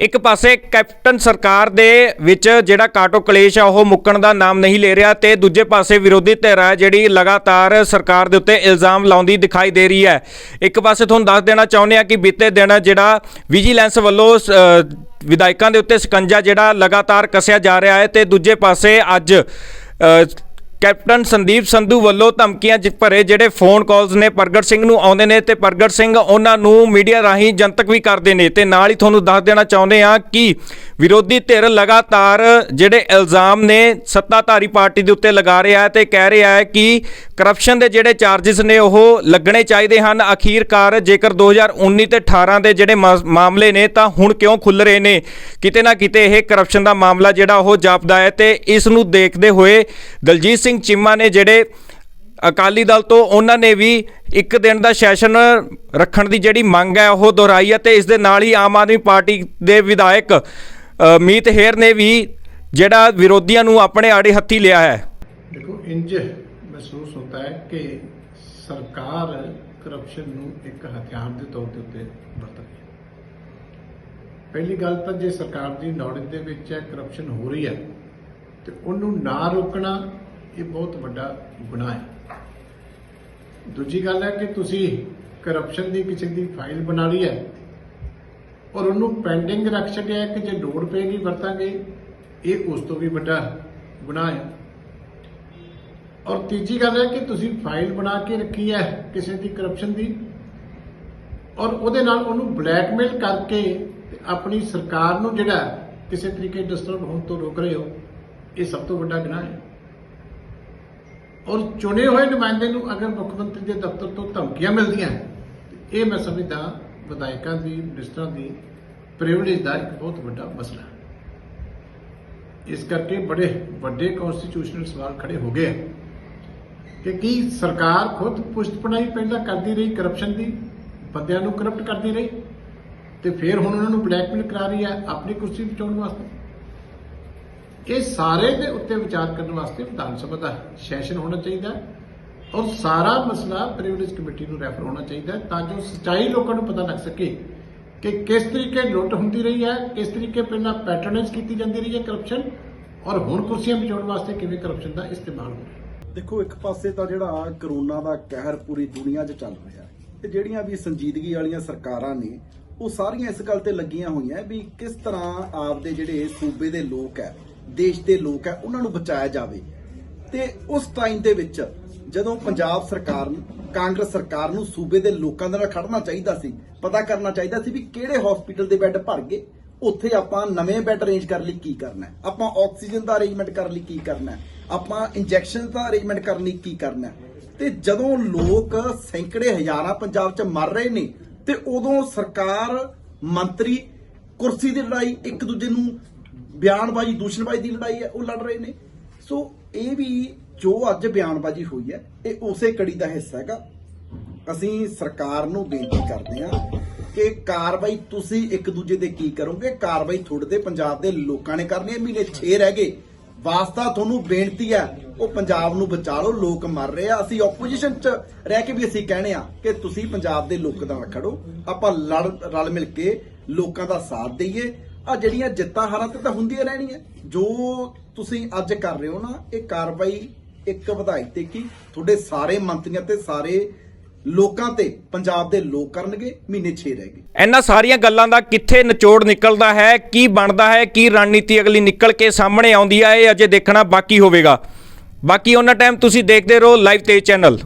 ਇੱਕ ਪਾਸੇ ਕੈਪਟਨ ਸਰਕਾਰ ਦੇ ਵਿੱਚ ਜਿਹੜਾ ਕਾਟੋ ਕਲੇਸ਼ ਆ ਉਹ ਮੁੱਕਣ ਦਾ ਨਾਮ ਨਹੀਂ ਲੈ ਰਿਹਾ ਤੇ ਦੂਜੇ ਪਾਸੇ ਵਿਰੋਧੀ ਧਿਰ ਹੈ ਜਿਹੜੀ ਲਗਾਤਾਰ ਸਰਕਾਰ ਦੇ ਉੱਤੇ ਇਲਜ਼ਾਮ ਲਾਉਂਦੀ ਦਿਖਾਈ ਦੇ ਰਹੀ ਹੈ। ਇੱਕ ਪਾਸੇ ਤੁਹਾਨੂੰ ਦੱਸ ਦੇਣਾ ਚਾਹੁੰਦੇ ਆ ਕਿ ਬੀਤੇ ਦਿਨ ਜਿਹੜਾ ਵਿਜੀਲੈਂਸ ਵੱਲੋਂ ਅ, ਵਿਧਾਇਕਾਂ ਦੇ ਉੱਤੇ ਸਕੰਜਾ ਜਿਹੜਾ ਲਗਾਤਾਰ ਕੱਸਿਆ ਜਾ ਰਿਹਾ ਹੈ ਤੇ ਦੂਜੇ ਪਾਸੇ ਅੱਜ ਕੈਪਟਨ ਸੰਦੀਪ ਸੰਧੂ ਵੱਲੋਂ ਧਮਕੀਆਂ ਚ ਭਰੇ ਜਿਹੜੇ ਫੋਨ ਕਾਲਸ ਨੇ, ਪ੍ਰਗਟ ਸਿੰਘ ਨੂੰ ਆਉਂਦੇ ਨੇ ਤੇ ਪ੍ਰਗਟ ਸਿੰਘ ਉਹਨਾਂ ਨੂੰ ਮੀਡੀਆ ਰਾਹੀਂ ਜਨਤਕ ਵੀ ਕਰਦੇ ਨੇ। ਤੇ ਨਾਲ ਹੀ ਤੁਹਾਨੂੰ ਦੱਸ ਦੇਣਾ ਚਾਹੁੰਦੇ ਆ ਕਿ ਵਿਰੋਧੀ ਧਿਰ ਲਗਾਤਾਰ ਜਿਹੜੇ ਇਲਜ਼ਾਮ ਨੇ ਸੱਤਾਧਾਰੀ ਪਾਰਟੀ ਦੇ ਉੱਤੇ ਲਗਾ ਰਿਹਾ ਹੈ ਤੇ ਕਹਿ ਰਿਹਾ ਹੈ ਕਿ ਕਰਪਸ਼ਨ ਦੇ ਜਿਹੜੇ ਚਾਰजेस ਨੇ ਉਹ ਲੱਗਣੇ ਚਾਹੀਦੇ ਹਨ। ਅਖੀਰਕਾਰ ਜੇਕਰ 2019 ਤੇ 18 ਦੇ ਜਿਹੜੇ ਮਾ- ਮਾਮਲੇ ਨੇ ਤਾਂ ਹੁਣ ਕਿਉਂ ਖੁੱਲ ਰਹੇ ਨੇ? ਕਿਤੇ ਨਾ ਕਿਤੇ ਇਹ ਕਰਪਸ਼ਨ ਦਾ ਮਾਮਲਾ ਜਿਹੜਾ ਉਹ ਜਾਪਦਾ ਹੈ ਤੇ ਇਸ ਨੂੰ ਦੇਖਦੇ ਹੋਏ ਦਲਜੀਤ ਸਿੰਘ ਚੀਮਾ ਨੇ ਜਿਹੜੇ ਅਕਾਲੀ ਦਲ ਤੋਂ ਉਹਨਾਂ ਨੇ ਵੀ ਇੱਕ ਦਿਨ ਦਾ ਸੈਸ਼ਨ ਰੱਖਣ ਦੀ ਜਿਹੜੀ ਮੰਗ ਹੈ, ਉਹ ਦੁਹਰਾਈ ਹੈ ਤੇ ਇਸ ਦੇ ਨਾਲ ਹੀ ਆਮ ਆਦਮੀ ਪਾਰਟੀ ਦੇ ਵਿਧਾਇਕ ਮੀਤ ਹੇਰ ਨੇ ਵੀ ਜਿਹੜਾ ਵਿਰੋਧੀਆਂ ਨੂੰ ਆਪਣੇ ਆੜੇ ਹੱਥੀ ਲਿਆ ਹੈ। ਦੇਖੋ, ਇੰਜ ਮਹਿਸੂਸ ਹੁੰਦਾ ਹੈ ਕਿ ਸਰਕਾਰ ਕਰਪਸ਼ਨ ਨੂੰ ਇੱਕ ਹਥਿਆਰ ਦੇ ਤੌਰ ਤੇ ਉੱਤੇ ਵਰਤਦੀ ਹੈ। ਪਹਿਲੀ ਗੱਲ ਤਾਂ ਜੇ ਸਰਕਾਰ ਦੀ ਨੌਲੇਜ ਦੇ ਵਿੱਚ ਹੈ ਕਰਪਸ਼ਨ ਹੋ ਰਹੀ ਹੈ, ਤੇ ਉਹਨੂੰ ਨਾ ਰੋਕਣਾ ਇਹ ਬਹੁਤ ਵੱਡਾ ਗੁਨਾਹ ਹੈ। ਦੂਜੀ ਗੱਲ ਹੈ ਕਿ ਤੁਸੀਂ ਕਰਪਸ਼ਨ ਦੀ ਕਿਸੇ ਦੀ ਫਾਈਲ ਬਣਾ ਲਈ ਹੈ ਔਰ ਉਹਨੂੰ ਪੈਂਡਿੰਗ ਰੱਖ ਛੱਡਿਆ ਕਿ ਜੇ ਲੋੜ ਪਏਗੀ ਵਰਤਾਂਗੇ, ਇਹ ਉਸ ਤੋਂ ਵੀ ਵੱਡਾ ਗੁਨਾਹ ਹੈ। ਔਰ ਤੀਜੀ ਗੱਲ ਹੈ ਕਿ ਤੁਸੀਂ ਫਾਈਲ ਬਣਾ ਕੇ ਰੱਖੀ ਹੈ ਕਿਸੇ ਦੀ ਕਰਪਸ਼ਨ ਦੀ ਔਰ ਉਹਦੇ ਨਾਲ ਉਹਨੂੰ ਬਲੈਕਮੇਲ ਕਰਕੇ ਆਪਣੀ ਸਰਕਾਰ ਨੂੰ ਜਿਹੜਾ ਕਿਸੇ ਤਰੀਕੇ ਡਿਸਟਰਬ ਹੋਣ ਤੋਂ ਰੋਕ ਰਹੇ ਹੋ, ਇਹ ਸਭ ਤੋਂ ਵੱਡਾ ਗੁਨਾਹ ਹੈ। ਔਰ ਚੁਣੇ ਹੋਏ ਨੁਮਾਇੰਦੇ ਨੂੰ ਅਗਰ ਮੁੱਖ ਮੰਤਰੀ ਦੇ ਦਫ਼ਤਰ ਤੋਂ ਧਮਕੀਆਂ ਮਿਲਦੀਆਂ, ਇਹ ਮੈਂ ਸਮਝਦਾ ਵਿਧਾਇਕਾਂ ਦੀ, ਮਿਨਿਸਟਰਾਂ ਦੀ ਪ੍ਰਿਵਿਲੇਜ ਦਾ ਇੱਕ ਬਹੁਤ ਵੱਡਾ ਮਸਲਾ ਹੈ। ਇਸ ਕਰਕੇ ਬੜੇ ਵੱਡੇ ਕਨਸਟੀਟਿਊਸ਼ਨਲ ਸਵਾਲ ਖੜੇ ਹੋ ਗਏ ਹੈ ਕਿ ਕੀ ਸਰਕਾਰ ਖੁਦ ਪੁਸ਼ਤਪਣਾਈ ਪਹਿਲਾਂ ਕਰਦੀ ਰਹੀ ਕਰਪਸ਼ਨ ਦੀ, ਬੰਦਿਆਂ ਨੂੰ ਕਰਪਟ ਕਰਦੀ ਰਹੀ ਤੇ ਫਿਰ ਹੁਣ ਉਹਨਾਂ ਨੂੰ ਬਲੈਕਮੇਲ ਕਰਾ ਰਹੀ ਹੈ ਆਪਣੀ ਕੁਰਸੀ ਬਚਾਉਣ ਵਾਸਤੇ? ਇਹ ਸਾਰੇ ਦੇ ਉੱਤੇ ਵਿਚਾਰ ਕਰਨ ਵਾਸਤੇ ਵਿਧਾਨ ਸਭਾ ਦਾ ਸੈਸ਼ਨ ਹੋਣਾ ਚਾਹੀਦਾ ਔਰ ਸਾਰਾ ਮਸਲਾ ਪ੍ਰਿਵਿਲੇਜ ਕਮੇਟੀ ਨੂੰ ਰੈਫਰ ਹੋਣਾ ਚਾਹੀਦਾ ਤਾਂ ਜੋ ਸੱਚਾਈ ਲੋਕਾਂ ਨੂੰ ਪਤਾ ਲੱਗ ਸਕੇ ਕਿ ਕਿਸ ਤਰੀਕੇ ਲੁੱਟ ਹੁੰਦੀ ਰਹੀ ਹੈ, ਕਿਸ ਤਰੀਕੇ ਪਹਿਲਾਂ ਪੈਟਰਨੇਜ ਕੀਤੀ ਜਾਂਦੀ ਰਹੀ ਹੈ ਕਰਪਸ਼ਨ ਔਰ ਹੁਣ ਕੁਰਸੀਆਂ ਬਚਾਉਣ ਵਾਸਤੇ ਕਿਵੇਂ ਕਰਪਸ਼ਨ ਦਾ ਇਸਤੇਮਾਲ ਹੋ ਰਿਹਾ ਦੇਖੋ, ਇੱਕ ਪਾਸੇ ਤਾਂ ਜਿਹੜਾ ਕਰੋਨਾ ਦਾ ਕਹਿਰ ਪੂਰੀ ਦੁਨੀਆ 'ਚ ਚੱਲ ਰਿਹਾ ਹੈ ਤੇ ਜਿਹੜੀਆਂ ਵੀ ਸੰਜੀਦਗੀ ਵਾਲੀਆਂ ਸਰਕਾਰਾਂ ਨੇ, ਉਹ ਸਾਰੀਆਂ ਇਸ ਗੱਲ ਤੇ ਲੱਗੀਆਂ ਹੋਈਆਂ ਵੀ ਕਿਸ ਤਰ੍ਹਾਂ ਆਪਦੇ ਜਿਹੜੇ ਸੂਬੇ ਦੇ ਲੋਕ ਹੈ ਦੇਸ਼ ਦੇ ਲੋਕ ਹੈ, ਉਹਨਾਂ ਨੂੰ ਬਚਾਇਆ ਜਾਵੇ। ਤੇ ਉਸ ਟਾਈਮ ਦੇ ਵਿੱਚ ਜਦੋਂ ਪੰਜਾਬ ਸਰਕਾਰ ਨੂੰ, ਕਾਂਗਰਸ ਸਰਕਾਰ ਨੂੰ ਸੂਬੇ ਦੇ ਲੋਕਾਂ ਦੇ ਨਾਲ ਖੜਨਾ ਚਾਹੀਦਾ ਸੀ, ਪਤਾ ਕਰਨਾ ਚਾਹੀਦਾ ਸੀ ਵੀ ਕਿਹੜੇ ਹਸਪੀਟਲ ਦੇ ਬੈੱਡ ਭਰ ਗਏ, ਉੱਥੇ ਆਪਾਂ ਨਵੇਂ ਬੈੱਡ ਅਰੇਂਜ ਕਰਨ ਲਈ ਕੀ ਕਰਨਾ ਹੈ? ਆਪਾਂ ਆਕਸੀਜਨ ਦਾ ਅਰੇਂਜਮੈਂਟ ਕਰਨ ਲਈ ਕੀ ਕਰਨਾ ਹੈ? ਆਪਾਂ ਇੰਜੈਕਸ਼ਨ ਦਾ ਅਰੇਂਜਮੈਂਟ ਕਰਨ ਲਈ ਕੀ ਕਰਨਾ ਹੈ? ਤੇ ਜਦੋਂ ਲੋਕ ਸੈਂਕੜੇ ਹਜ਼ਾਰਾਂ ਪੰਜਾਬ 'ਚ ਮਰ ਰਹੇ ਨੇ, ਤੇ ਉਦੋਂ ਸਰਕਾਰ ਮੰਤਰੀ ਕੁਰਸੀ ਦੀ ਲੜਾਈ, ਇੱਕ ਦੂਜੇ ਨੂੰ ਬਿਆਨਬਾਜ਼ੀ, ਦੂਸ਼ਣਬਾਜ਼ੀ ਦੀ ਲੜਾਈ ਹੈ, ਉਹ ਲੜ ਰਹੇ ਨੇ। ਸੋ ਇਹ ਵੀ ਜੋ ਅੱਜ ਬਿਆਨਬਾਜ਼ੀ ਹੋਈ ਹੈ, ਇਹ ਉਸੇ ਕੜੀ ਦਾ ਹਿੱਸਾ ਹੈਗਾ। ਅਸੀਂ ਸਰਕਾਰ ਨੂੰ ਬੇਨਤੀ ਕਰਦੇ ਹਾਂ ਕਿ ਕਾਰਵਾਈ ਤੁਸੀਂ ਇੱਕ ਦੂਜੇ ਦੇ ਕੀ ਕਰੋਗੇ? ਕਾਰਵਾਈ ਤੁਹਾਡੇ ਤੇ ਪੰਜਾਬ ਦੇ ਲੋਕਾਂ ਨੇ ਕਰਨੀ ਹੈ। ਮਹੀਨੇ 6 ਰਹਿ ਗਏ। ਵਾਸਤਾ ਤੁਹਾਨੂੰ ਬੇਨਤੀ ਹੈ, ਉਹ ਪੰਜਾਬ ਨੂੰ ਬਚਾ ਲਓ। ਲੋਕ ਮਰ ਰਹੇ ਆ। ਅਸੀਂ ਆਪੋਜੀਸ਼ਨ 'ਚ ਰਹਿ ਕੇ ਵੀ ਅਸੀਂ ਕਹਿੰਦੇ ਆ ਕਿ ਤੁਸੀਂ ਪੰਜਾਬ ਦੇ ਲੋਕਾਂ ਨਾਲ ਖੜੋ। ਆਪਾਂ ਲੜ ਰਲ ਮਿਲ ਕੇ ਲੋਕਾਂ ਦਾ ਸਾਥ ਦਈਏ। ਆ ਜਿਹੜੀਆਂ ਜਿੱਤਾਂ ਹਾਰਾਂ ਤੇ ਤਾਂ ਹੁੰਦੀਆਂ ਰਹਿਣੀਆਂ। ਜੋ ਤੁਸੀਂ ਅੱਜ ਕਰ ਰਹੇ ਹੋ ਨਾ, ਇਹ ਕਾਰਵਾਈ ਇੱਕ ਵਧਾਈ ਤੇ ਕੀ ਤੁਹਾਡੇ ਸਾਰੇ ਮੰਤਰੀਆਂ ਤੇ ਸਾਰੇ ਲੋਕਾਂ ਤੇ, ਪੰਜਾਬ ਦੇ ਲੋਕ ਕਰਨਗੇ, ਮਹੀਨੇ 6 ਰਹਿ ਗਏ। ਇਹਨਾਂ ਸਾਰੀਆਂ ਗੱਲਾਂ ਦਾ ਕਿੱਥੇ ਨਿਚੋੜ ਨਿਕਲਦਾ ਹੈ, ਕੀ ਬਣਦਾ ਹੈ, ਕੀ ਰਣਨੀਤੀ ਅਗਲੀ ਨਿਕਲ ਕੇ ਸਾਹਮਣੇ ਆਉਂਦੀ ਹੈ ਇਹ ਅਜੇ ਦੇਖਣਾ ਬਾਕੀ ਹੋਵੇਗਾ। ਬਾਕੀ ਉਹਨਾਂ ਟਾਈਮ ਤੁਸੀਂ ਦੇਖਦੇ ਰਹੋ ਲਾਈਵ ਤੇ ਚੈਨਲ